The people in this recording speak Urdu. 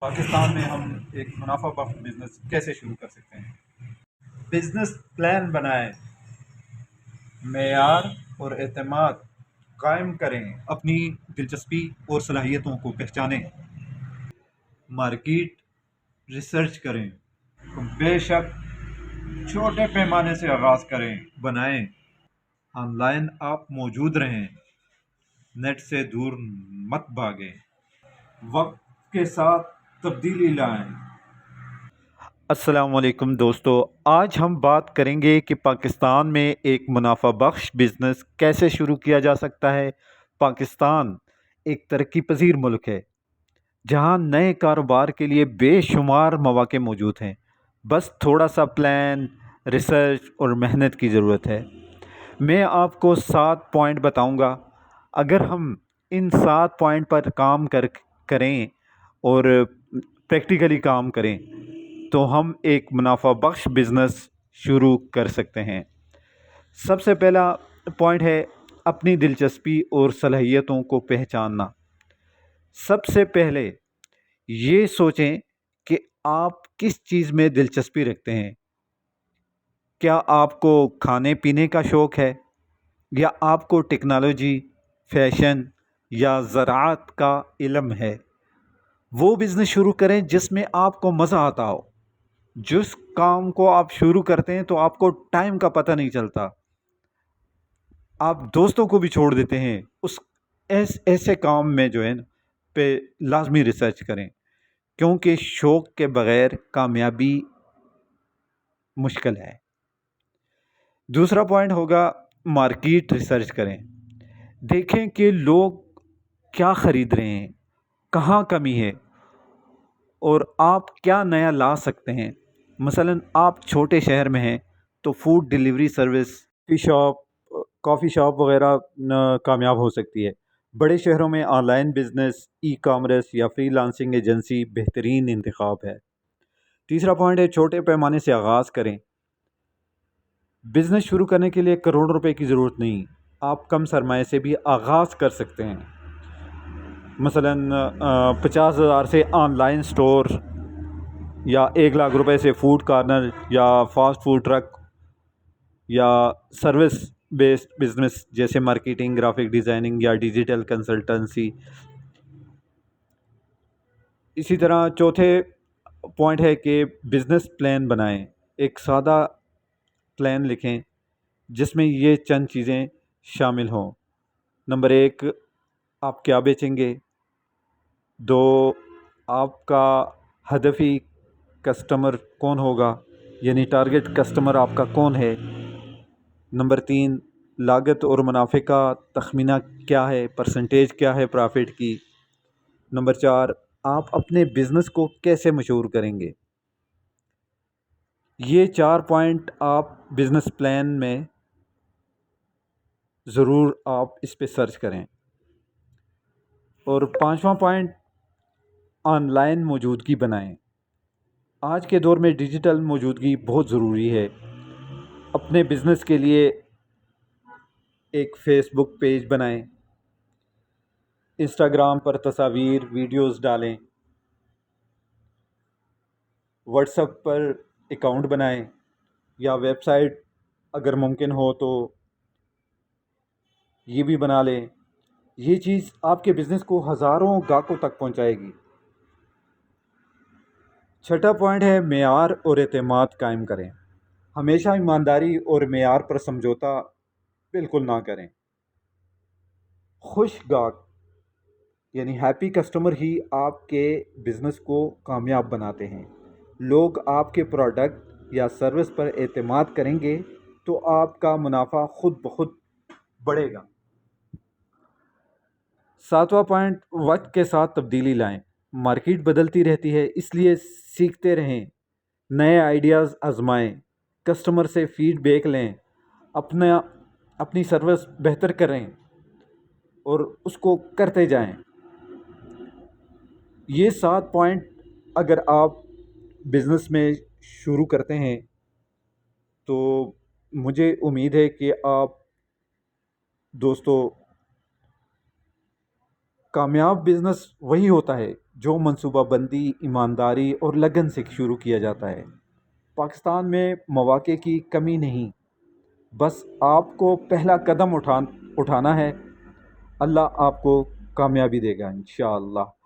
پاکستان میں ہم ایک منافع بخش بزنس کیسے شروع کر سکتے ہیں؟ بزنس پلان بنائیں، معیار اور اعتماد قائم کریں، اپنی دلچسپی اور صلاحیتوں کو پہچانیں۔ مارکیٹ ریسرچ کریں بے شک چھوٹے پیمانے سے آغاز کریں، بنائیں۔ آن لائن آپ موجود رہیں نیٹ سے دور مت بھاگیں۔ وقت کے ساتھ تبدیلی لائیں السلام علیکم دوستو، آج ہم بات کریں گے کہ پاکستان میں ایک منافع بخش بزنس کیسے شروع کیا جا سکتا ہے۔ پاکستان ایک ترقی پذیر ملک ہے، جہاں نئے کاروبار کے لیے بے شمار مواقع موجود ہیں۔ بس تھوڑا سا پلان، ریسرچ اور محنت کی ضرورت ہے۔ میں آپ کو سات پوائنٹ بتاؤں گا۔ اگر ہم ان سات پوائنٹ پر کام کر، کریں اور پریکٹیکلی کام کریں تو ہم ایک منافع بخش بزنس شروع کر سکتے ہیں۔ سب سے پہلا پوائنٹ ہے اپنی دلچسپی اور صلاحیتوں کو پہچاننا۔ سب سے پہلے یہ سوچیں کہ آپ کس چیز میں دلچسپی رکھتے ہیں۔ کیا آپ کو کھانے پینے کا شوق ہے؟ یا آپ کو ٹیکنالوجی، فیشن یا زراعت کا علم ہے؟ وہ بزنس شروع کریں جس میں آپ کو مزہ آتا ہو۔ جس کام کو آپ شروع کرتے ہیں تو آپ کو ٹائم کا پتہ نہیں چلتا۔ آپ دوستوں کو بھی چھوڑ دیتے ہیں۔ اس ایس، ایسے کام میں جو ہے نا، پہ لازمی ریسرچ کریں۔ کیونکہ شوق کے بغیر کامیابی مشکل ہے۔ دوسرا پوائنٹ ہوگا مارکیٹ ریسرچ کریں۔ دیکھیں کہ لوگ کیا خرید رہے ہیں۔ کہاں کمی ہے اور آپ کیا نیا لا سکتے ہیں؟ مثلا آپ چھوٹے شہر میں ہیں تو food delivery service tea shop coffee shop وغیرہ کامیاب ہو سکتی ہے۔ بڑے شہروں میں online business e commerce یا فری لانسنگ ایجنسی بہترین انتخاب ہے۔ تیسرا پوائنٹ ہے، چھوٹے پیمانے سے آغاز کریں۔ بزنس شروع کرنے کے لیے کروڑ روپے کی ضرورت نہیں، آپ کم سرمایہ سے بھی آغاز کر سکتے ہیں۔ مثلا پچاس ہزار سے آن لائن سٹور یا ایک لاکھ روپے سے فوڈ کارنر یا فاسٹ فوڈ ٹرک یا سروس بیسڈ بزنس جیسے مارکیٹنگ، گرافک ڈیزائننگ یا ڈیجیٹل کنسلٹنسی۔ اسی طرح چوتھے پوائنٹ ہے کہ بزنس پلان بنائیں۔ ایک سادہ پلان لکھیں جس میں یہ چند چیزیں شامل ہوں۔ نمبر ایک، آپ کیا بیچیں گے؟ دو، آپ کا ہدفی کسٹمر کون ہوگا؟ یعنی ٹارگٹ کسٹمر آپ کا کون ہے؟ نمبر تین، لاگت اور منافع کا تخمینہ کیا ہے؟ پرسنٹیج کیا ہے پرافٹ کی؟ نمبر چار، آپ اپنے بزنس کو کیسے مشہور کریں گے؟ یہ چار پوائنٹ آپ بزنس پلان میں ضرور آپ اس پہ سرچ کریں۔ اور پانچواں پوائنٹ آن لائن موجودگی بنائیں۔ آج کے دور میں ڈیجیٹل موجودگی بہت ضروری ہے۔ اپنے بزنس کے لیے ایک فیس بک پیج بنائیں۔ انسٹاگرام پر تصاویر، ویڈیوز ڈالیں۔ واٹس اپ پر اکاؤنٹ بنائیں۔ یا ویب سائٹ اگر ممکن ہو تو یہ بھی بنا لیں۔ یہ چیز آپ کے بزنس کو ہزاروں گاہکوں تک پہنچائے گی۔ چھٹا پوائنٹ ہے معیار اور اعتماد قائم کریں۔ ہمیشہ ایمانداری اور معیار پر سمجھوتا بالکل نہ کریں۔ خوش گاہک یعنی ہیپی کسٹمر ہی آپ کے بزنس کو کامیاب بناتے ہیں۔ لوگ آپ کے پروڈکٹ یا سروس پر اعتماد کریں گے تو آپ کا منافع خود بخود بڑھے گا۔ ساتواں پوائنٹ، وقت کے ساتھ تبدیلی لائیں۔ مارکیٹ بدلتی رہتی ہے، اس لیے سیکھتے رہیں، نئے آئیڈیاز آزمائیں، کسٹمر سے فیڈ بیک لیں، اپنا، اپنی سروس بہتر کریں اور اس کو کرتے جائیں۔ یہ سات پوائنٹ اگر آپ بزنس میں شروع کرتے ہیں، تو مجھے امید ہے کہ آپ دوستو، کامیاب بزنس وہی ہوتا ہے۔ جو منصوبہ بندی، ایمانداری اور لگن سے شروع کیا جاتا ہے۔ پاکستان میں مواقع کی کمی نہیں، بس آپ کو پہلا قدم اٹھان، اٹھانا ہے۔ اللہ آپ کو کامیابی دے گا انشاءاللہ۔